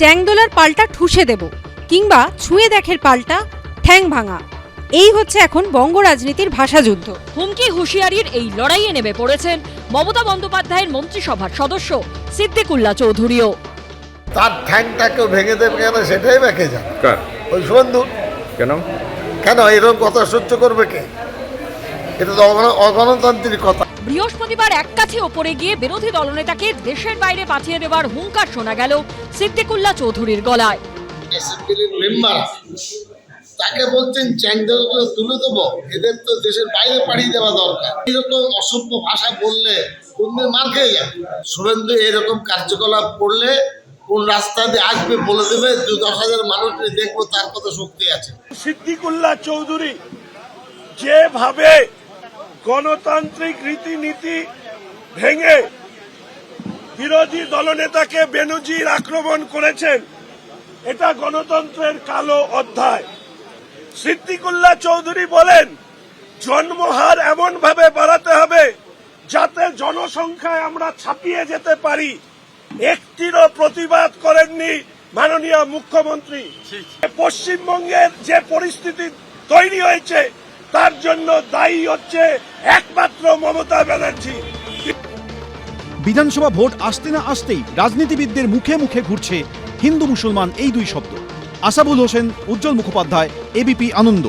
চ্যাংদোলার পাল্টা ঠুসে দেব কিংবা ছুঁয়ে দেখের পাল্টা ঠ্যাং ভাঙা। এই হচ্ছে এখন বঙ্গ রাজনীতির ভাষাযুদ্ধ হুমকি হুঁশিয়ারির এই লড়াইয়ে নেমে পড়েছেন মমতা বন্দ্যোপাধ্যায়ের মন্ত্রিসভার সদস্য সিদ্দিকুল্লা চৌধুরীও। তার ঠ্যাংটাকেও ভেঙে দেবে কেন সেটাই ব্যাকে যান ওই বন্ধু। কেন? কেন? এরকম কথা সহ্য করবে কে? এটা তো অগণ- অগণতান্ত্রিক কথা। বৃহস্পতিবার এক কাছে ওপরে গিয়ে বিরোধী দলনেতাকে দেশের বাইরে পাঠিয়ে দেওয়ার হুঙ্কার শোনা গেল সিদ্দিকুল্লা চৌধুরীর গলায়। অ্যাসেম্বলির মেম্বার তাকে বলছেন চ্যাংদলগুলো তুলে দেবো এদের তো দেশের বাইরে পাঠিয়ে দেওয়া দরকার। এরকম অসভ্য ভাষা বললে কোনদিন মার খেয়ে যাবে। শুভেন্দু এরকম কার্যকলাপ করলে কোন রাস্তা দিয়ে আসবে বলে দেবে দু দশ হাজার মানুষ দেখব তার কত শক্তি আছে। সিদ্দিকুল্লাহ চৌধুরী যেভাবে গণতান্ত্রিক রীতিনীতি ভেঙে বিরোধী দলনেতাকে বেনজির আক্রমণ করেছেন। এটা গণতন্ত্রের কালো অধ্যায়। সিদ্দিকুল্লাহ চৌধুরী বলেন জন্মহার এমন ভাবে বাড়াতে হবে যাতে জনসংখ্যায় আমরা ছাপিয়ে যেতে পারি। একটিরও প্রতিবাদ করেননি মাননীয় মুখ্যমন্ত্রী। পশ্চিমবঙ্গের যে পরিস্থিতি তৈরি হয়েছে তার জন্য দায়ী হচ্ছে একমাত্র মমতা ব্যানার্জি। বিধানসভা ভোট আসতে না আসতেই রাজনীতিবিদদের মুখে মুখে ঘুরছে হিন্দু মুসলমান এই দুই শব্দ। আসাবুল হোসেন উজ্জ্বল মুখোপাধ্যায় এবিপি আনন্দ।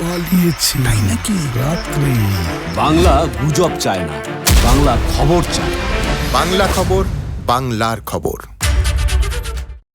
পালিয়েছে তাই নাকি? রাত্রে। বাংলা গুজব চায় না বাংলা খবর চায় বাংলা খবর বাংলার খবর।